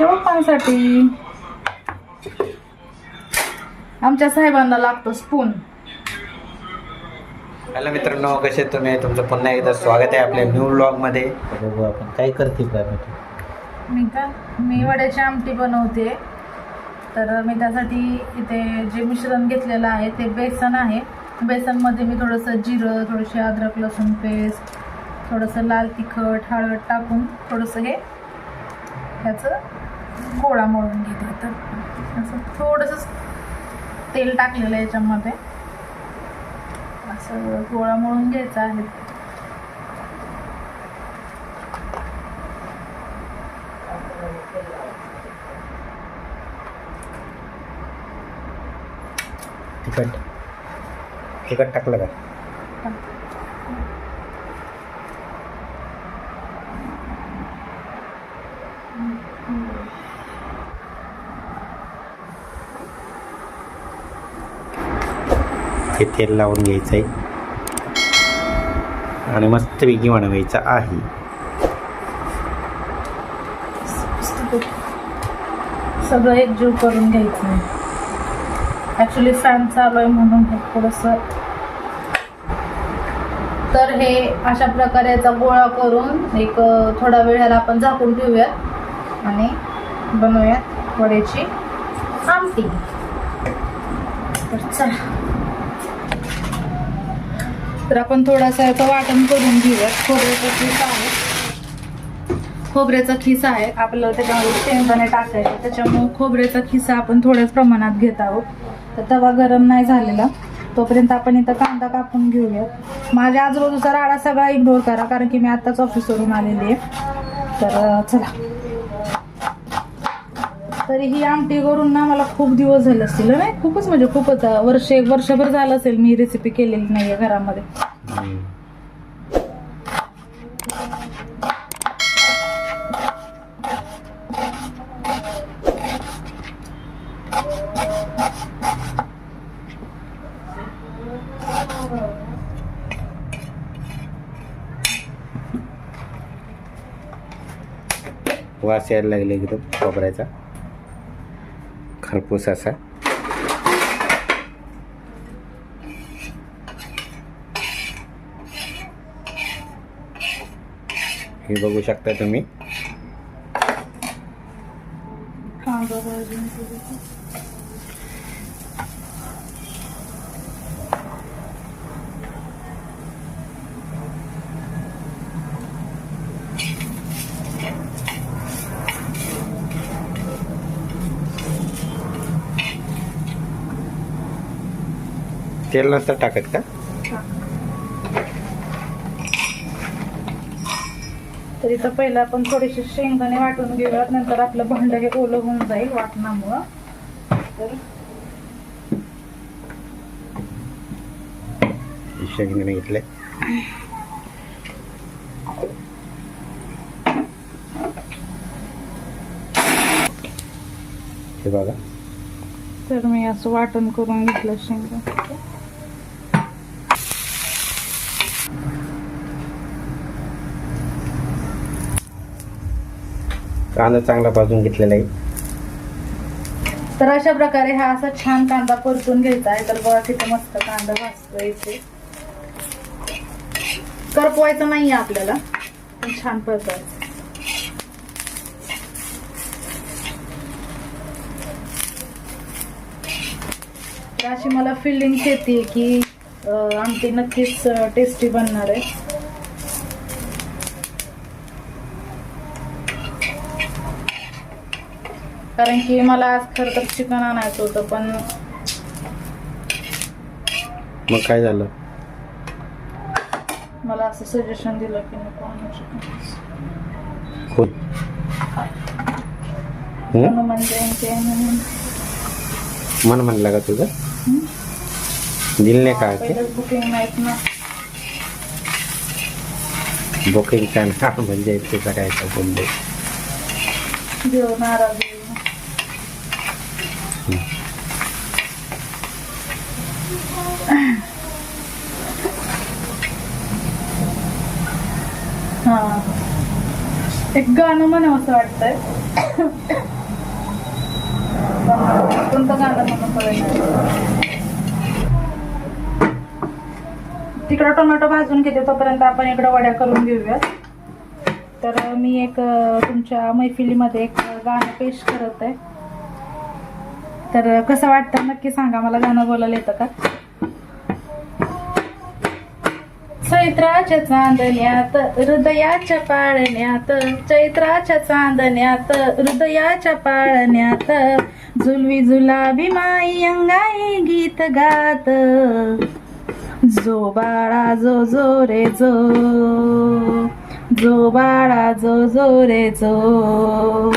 आमच्या पप्पांसाठी आमच्या साहेबांना लागतो स्पून हॅलो मित्रांनो कसे आहेत तुम्ही? तुमचं पुन्हा एकदा स्वागत आहे आपल्या न्यू ब्लॉगमध्ये बघू आपण काय करते का मी का? मी वड्याची आमटी बनवते. तर मी त्यासाठी इथे जे मिश्रण घेतलेलं आहे ते बेसन आहे. बेसनमध्ये मी थोडंसं जिरं थोडीशी अद्रक लसूण पेस्ट थोडंसं लाल तिखट हळद टाकून थोडंसं हे ह्याचं गोळा मळून घेते तर असं थोडंसं तेल टाकलेलं आहे याच्यामध्ये. असं गोळा मळून घ्यायचा आहे. तिखट. तिखट टाकलं का? हे तेल लावून घ्यायचं आहे आणि मस्तपैकी बनवायचं आहे. सगळं एकजीव करून घ्यायचं आहे ॲक्च्युली फॅन चालू आहे म्हणून हे थोडंसं. तर हे अशा प्रकारे याचा गोळा करून एक थोडा वेळ ह्याला आपण झाकून ठेवूयात. आणि बनवूयात वड्याची आमटी. तर चला. तर आपण थोडासा याचं वाटण करून घेऊयात खोबऱ्याचा खीस आहे. खोबऱ्याचा खिसा आहे. आपल्याला त्याच्यामध्ये शेंगदाणे टाकायचे. त्याच्यामुळे खोबऱ्याचा खिसा आपण थोड्याच प्रमाणात घेत आहोत. तर तवा गरम नाही झालेला. तोपर्यंत आपण इथं कांदा कापून घेऊयात माझ्या आजूबाजूचा राडा सगळा इग्नोर करा कारण की मी आत्ताच ऑफिसवरून आलेली आहे. तर चला. तरी ही आमटी करून ना मला खूप दिवस झाले असतील नाही खूपच म्हणजे खूपच वर्ष एक वर्षभर झालं असेल मी रेसिपी केलेली नाही आहे घरामध्ये. वास यायला लागले एकदम खोबऱ्याचा. खरपूस असा हे। बघू शकता तुम्ही। तेल नंतर टाकत का? तर इथं पहिलं आपण थोडेसे शेंगदाणे वाटून घेऊयात नंतर आपलं भांड हे ओलं होऊन जाईल वाटणामुळं. तर शेंगदाणे घेतले. हे बघा. तर मी असं वाटण करून घेतलं शेंगदाणे. कांदा चांगला भाजून घेतलेला आहे. तर अशा प्रकारे हा असा छान कांदा परतून घ्यायचा आहे. तर बघा किती मस्त कांदा भाजतो इथे. करपवायचं नाही आपल्याला पण छान परतवायचं. तर अशी मला फिल्डिंग येते की अं, आमटी नक्कीच टेस्टी बनणार आहे. कारण की मला आज खरं तर चिकन आणायचं होतं पण मग काय झालं? मला असं सजेशन दिलं की नको आणू चिकन. खूप? हनुमान जयंती आहे म्हणून. मन म्हणलं का तुझं? दिल नाही का पहिलंच बुकिंग नाहीत ना. बुकिंग का ना म्हणजे त्याचा काय बोलले. देव नाराज होईल एक गाणं म्हणा असं वाटतंय. कोणतं गाणं मला तिकडं टोमॅटो भाजून घेते तोपर्यंत आपण इकडं वड्या करून घेऊयात. तर मी एक तुमच्या मैफिलीमध्ये एक गाणं पेश करत आहे. तर कसं वाटतं? नक्की सांगा. मला गाणं बोलायला येतं का? चैत्राच्या चांदण्यात हृदयाच्या पाळण्यात चैत्राच्या चांदण्यात हृदयाच्या पाळण्यात झुलवी झुलाबी माई अंगाई गीत गात. जो बाळा जो जो रे जो जो बाळा जो जो रे जो.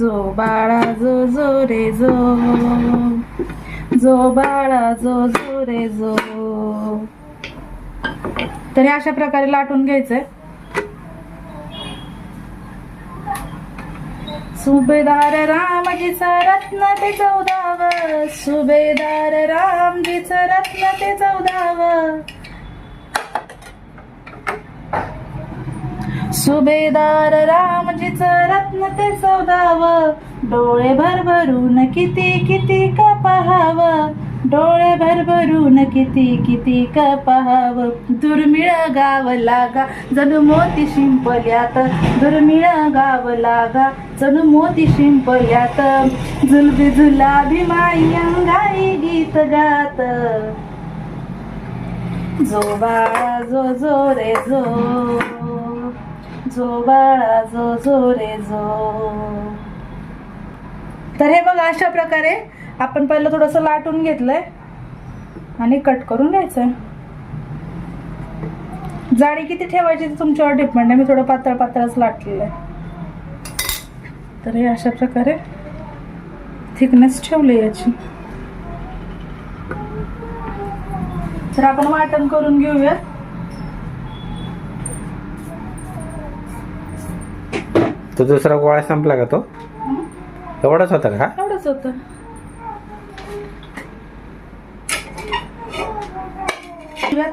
जो बाळा जो जो रे जो. जो बाळा जो जो रे जो. तर हे अशा प्रकारे लाटून घ्यायचंय. सुभेदार रामजीचं रत्न ते चौदाव. सुभेदार रामजीचं रत्न ते चौदाव. सुभेदार रामजीच रत्न ते सौदाव. डोळे भरभरून किती किती का पहावं? डोळे भरभरून किती किती का पहावं? दुर्मिळ गाव लागा. जणू मोती शिंपल्यात. दुर्मिळ गाव लागा. जणू मोती शिंपल्यात. जुलबी जुलाबी माई अंगाई गीत गात. जो बाळा जो जो रे जो. जो बाळा जो जो रे जो. तर हे बघा अशा प्रकारे आपण पहिलं थोडंसं लाटून घेतलंय आणि कट करून घ्यायचंय. जाडी किती ठेवायची ते तुमच्यावर डिपेंड आहे. मी थोडं पातळ पातळच लाटलेलं आहे. तर हे अशा प्रकारे थिकनेस ठेवली याची. तर आपण वाटण करून घेऊया तो दुसरा गोळा संपला का तो? एवढाच होता का? एवढंच होतं.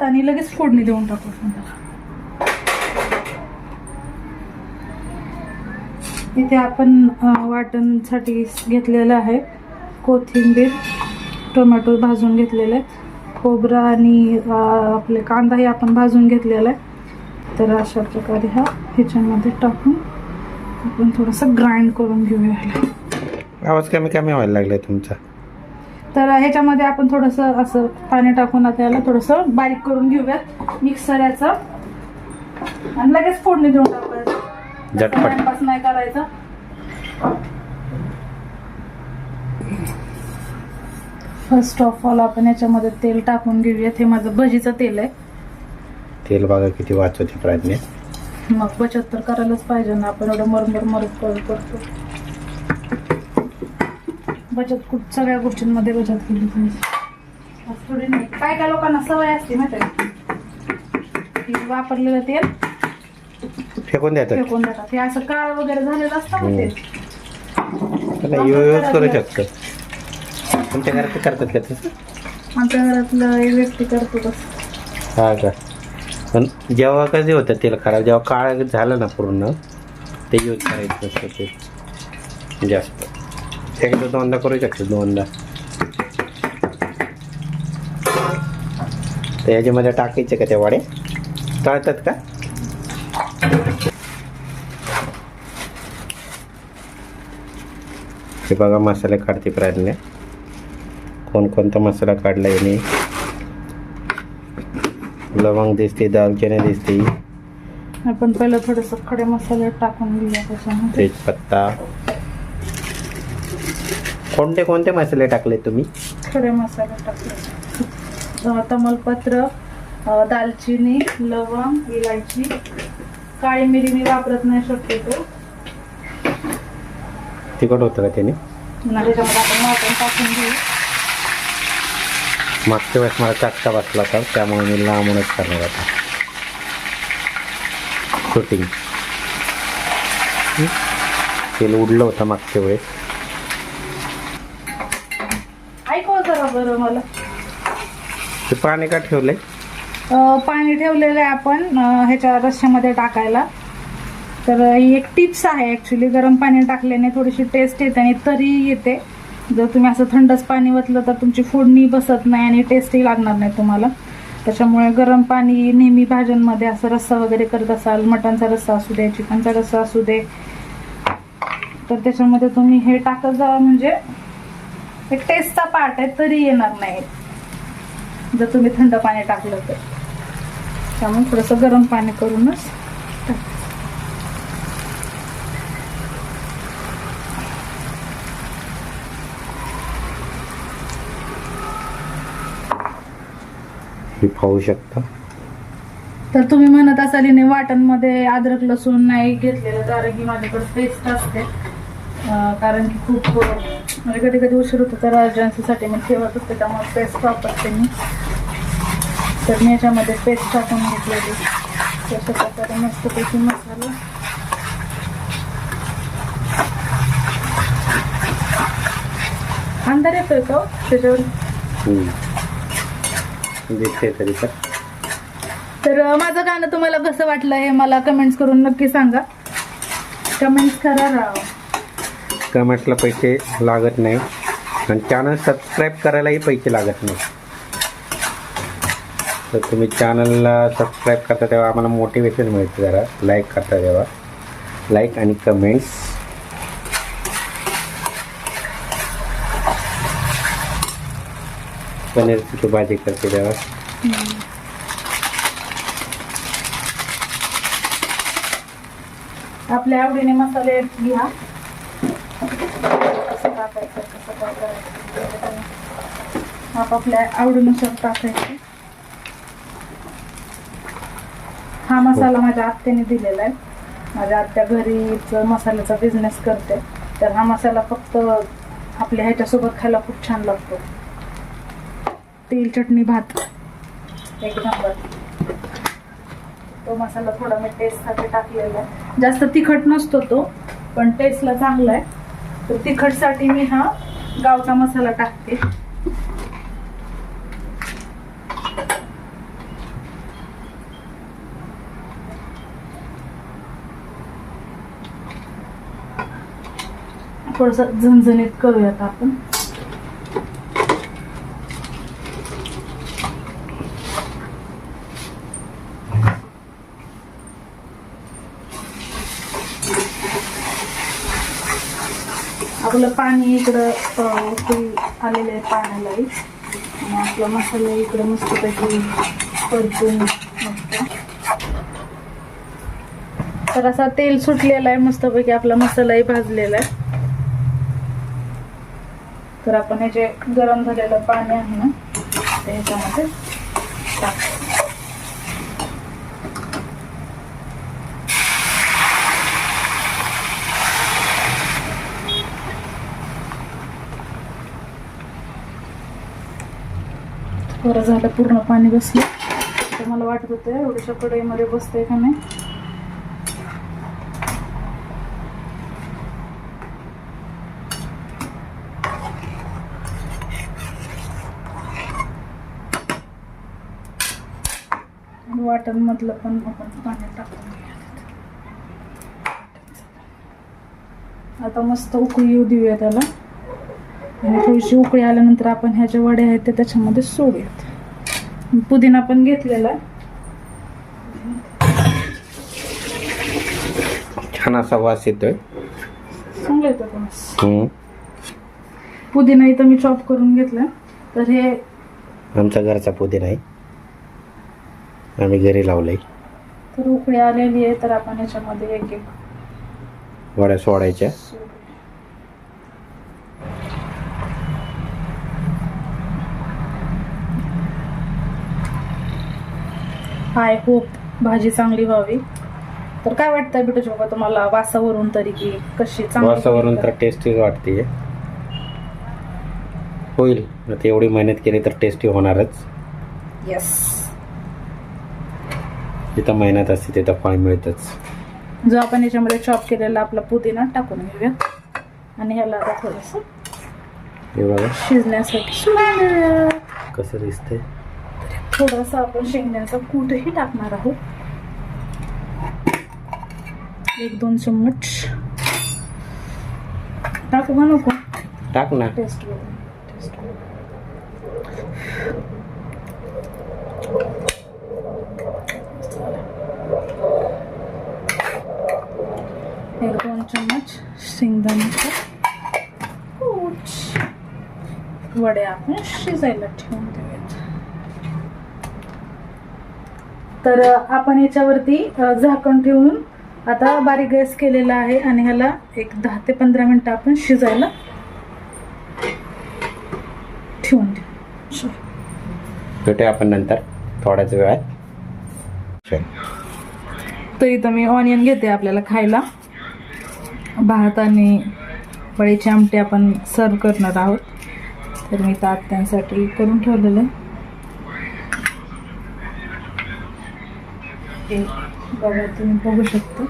आणि लगेच फोडणी देऊन टाकू आपण. त्याला. इथे आपण अं, वाटणसाठी घेतलेलं आहे कोथिंबीर टोमॅटो भाजून घेतलेलं आहे खोबरं आणि अं, आपले कांदाही आपण भाजून घेतलेला आहे तर अशा प्रकारे हा ह्याच्यामध्ये टाकून आपण थोडंसं ग्राइंड करून घेऊया ह्याला. आवाज कमी कमी व्हायला लागलाय तुमचा. तर ह्याच्यामध्ये आपण थोडंसं असं पाणी टाकून आता याला थोडंसं बारीक करून घेऊयात. मिक्सर याचं. आणि लगेच फोडणी देऊन झटपट. टाइमपास नाही करायचा. फर्स्ट ऑफ ऑल आपण याच्यामध्ये तेल टाकून घेऊयात. हे माझं भजीचं तेल आहे. तेल बघा किती वाचवते प्रज्ञा. मग बचत तर करायलाच पाहिजे ना आपण एवढं मरमर मरत कर- करतो बचत खूप सगळ्या गोष्टींमध्ये बचत केली पाहिजे. थोडी नाही. काय काय लोकांना सवय असते माहिती आहे का? की वापरलेलं तेल फेकून द्यायचं फेकून देतात. हे असं काळ वगैरे झालेलं असतं ना ते? यूज करू शकतो तुमच्या घरात करतात का तसं? आमच्या घरातलं एक व्यक्ती करतो तसं. हा का? पण जेव्हा कधी होतं तेल खराब जेव्हा काळ झालं ना पूर्ण ते यूज करायचं असतं ते जास्त. एकदा दोनदा करू शकतो दोनदा. तर याच्यामध्ये टाकायचे का ते वाडे? तळतात का? हे बघा मसाले काढते प्रयत्न कोणकोणता मसाला काढला याने? लवंग दिसते दालचिनी दिसते. आपण पहिलं थोडंसं खडे मसाले टाकून घेऊया त्याच्यामध्ये. तेजपत्ता. कोणते कोणते मसाले टाकले तुम्ही? खडे मसाले टाकले. तमालपत्र दालचिनी लवंग इलायची. काळी मिरी मी वापरत नाही शक्यतो. तिखट होतं का त्याने? आपण टाकून घेऊ मागच्या वेळेस मला चटका बसला होता त्यामुळे मी लांबूनच करणार होता शूटिंग तेल उडलं होतं मागच्या वेळेस ऐकव जरा बरं मला ते पाणी का ठेवलंय अं, पाणी ठेवलेलं आहे आपण ह्याच्या रश्श्यामध्ये टाकायला तर ही एक टिप्स आहे ॲक्च्युली गरम पाणी टाकल्याने थोडीशी टेस्ट येते आणि तरी येते जर तुम्ही असं थंडच पाणी वतलं तर तुमची फोडणी बसत नाही आणि टेस्टही लागणार नाही तुम्हाला. त्याच्यामुळे गरम पाणी नेहमी भाज्यांमध्ये असं रस्सा वगैरे करत असाल मटणचा रस्सा असू दे चिकनचा रस्सा असू दे तर त्याच्यामध्ये तुम्ही हे टाकत जा म्हणजे एक टेस्टचा पार्ट आहे तरी येणार नाही. जर तुम्ही थंड पाणी टाकलं तर. त्यामुळे थोडंसं गरम पाणी करूनच हे पाहू शकता. तर तुम्ही म्हणत असाल वाटणमध्ये अद्रक लसूण नाही घेतलेलं कारण की माझ्याकडे पेस्ट असते. कारण की खूप म्हणजे कधी कधी उशीर होतो तर अर्जन्सीसाठी मी ठेवत असते त्यामुळे पेस्ट वापरते मी. तर मी याच्यामध्ये पेस्ट टाकून घेतलेली. तशा प्रकारे मस्तपैकी मसाला. अंधार येतोय का हो? त्याच्यावर. दिसते तरी तर तर माझं गाणं तुम्हाला कसं वाटलं हे मला कमेंट्स करून नक्की सांगा. कमेंट्स करा राव. कमेंटला पैसे लागत नाही. आणि चॅनल सबस्क्राईब करायलाही पैसे लागत नाही. तर तुम्ही चॅनलला सबस्क्राईब करता तेव्हा आम्हाला मोटिवेशन मिळते जरा. लाईक करता तेव्हा. लाईक आणि कमेंट्स पनीरची भाजी करते तेव्हा आपल्या आवडीने मसाले घ्या कसं टाकायचं कसं आपापल्या आवडीनुसार टाकायचे. हा मसाला माझ्या आत्याने दिलेला आहे. माझ्या आत्या घरीच मसाल्याचा बिझनेस करते तर हा मसाला फक्त आपल्या ह्याच्यासोबत खायला खूप छान लागतो. तेल चटणी भात. एक नंबर. तो मसाला थोडा मी टेस्टसाठी टाकलेला आहे. जास्त तिखट नसतो तो पण टेस्टला चांगला आहे. तर तिखटसाठी मी हा गावचा मसाला टाकते. थोडस झणझणीत करूयात आपण. आपलं पाणी इकडं आलेलं आहे पाण्यालाही आणि आपला मसाला इकडं मस्तपैकी परतून मस्त तर असा तेल सुटलेला आहे मस्तपैकी आपला मसालाही भाजलेला आहे. तर आपण हे जे गरम झालेलं पाणी आहे ना ते ह्याच्यामध्ये टाकायचं बरं झालं पूर्ण पाणी बसलं. तर मला वाटत होतं एवढ्याशा कढईमध्ये बसतंय का नाही? वाटण मधलं पण आपण पाणी टाकून घेऊयात. आता मस्त उकळी येऊ देऊया त्याला. आणि थोडीशी उकळी आल्यानंतर आपण ह्या ज्या वड्या आहेत त्या त्याच्यामध्ये सोडूयात पुदिना पण घेतलेला. छान असा वास येतोय. चांगलं येतं पण हम्म. पुदिना इथं मी चॉप करून घेतला. तर हे आमचा घरचा पुदिना आहे. आम्ही घरी लावलंय. तर उकळी आलेली आहे तर आपण याच्यामध्ये एक एक वड्या सोडायच्या. आय होप भाजी चांगली व्हावी. तर काय वाटतंय बिटू बाबा तुम्हाला वासावरून तरी की कशी चांगली वासावरून तर टेस्टी वाटते. होईल आता एवढी मेहनत केली तर टेस्टी होणारच? येस जिथं मेहनत असते तिथं फळ मिळतच. जो आपण याच्यामध्ये चॉप केलेला आपला पुदिना टाकून घेऊया. आणि ह्याला आता थोडस हे बघा. शिजण्यासाठी. कसं दिसतंय? थोडासा आपण शेंगण्याचा कूटही टाकणार आहोत. एक दोन चम्मच. टाकू का नको? टाक ना. टेस्ट एक दोन चम्मच शेंगदाण्याचं कूच. वड्या आपण शिजायला ठेवून तर आपण याच्यावरती झाकण ठेवून आता बारीक गॅस केलेला आहे आणि ह्याला एक दहा ते पंधरा मिनटं आपण शिजायला ठेवून देऊ भेटूया आपण नंतर थोड्याच वेळात. तर इथं मी ऑनियन घेते आपल्याला खायला. भात आणि वडीची आमटी आपण सर्व करणार आहोत. तर मी तर आत्यांसाठी करून ठेवलेलं आहे. हे बघा तुम्ही बघू शकता.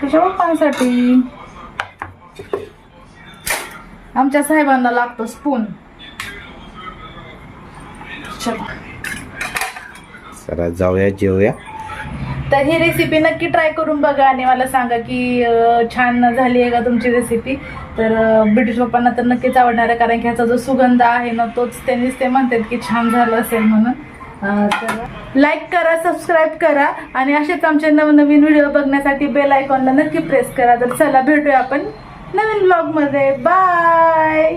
तुझ्या पप्पांसाठी आमच्या साहेबांना लागतो स्पून चला. जाऊया जेवूया तर ही रेसिपी नक्की ट्राय करून बघा आणि मला सांगा की छान झाली आहे का तुमची रेसिपी तर ब्रिटिश पप्पांना तर नक्कीच आवडणार आहे कारण की ह्याचा जो सुगंध आहे ना तोच त्यांनीच ते म्हणतात की छान झालं असेल म्हणून. तर लाईक करा सबस्क्राईब करा आणि असेच आमचे नवनवीन व्हिडिओ बघण्यासाठी बेल आयकॉनला नक्की प्रेस करा. तर चला भेटूया आपण नवीन ब्लॉगमध्ये बाय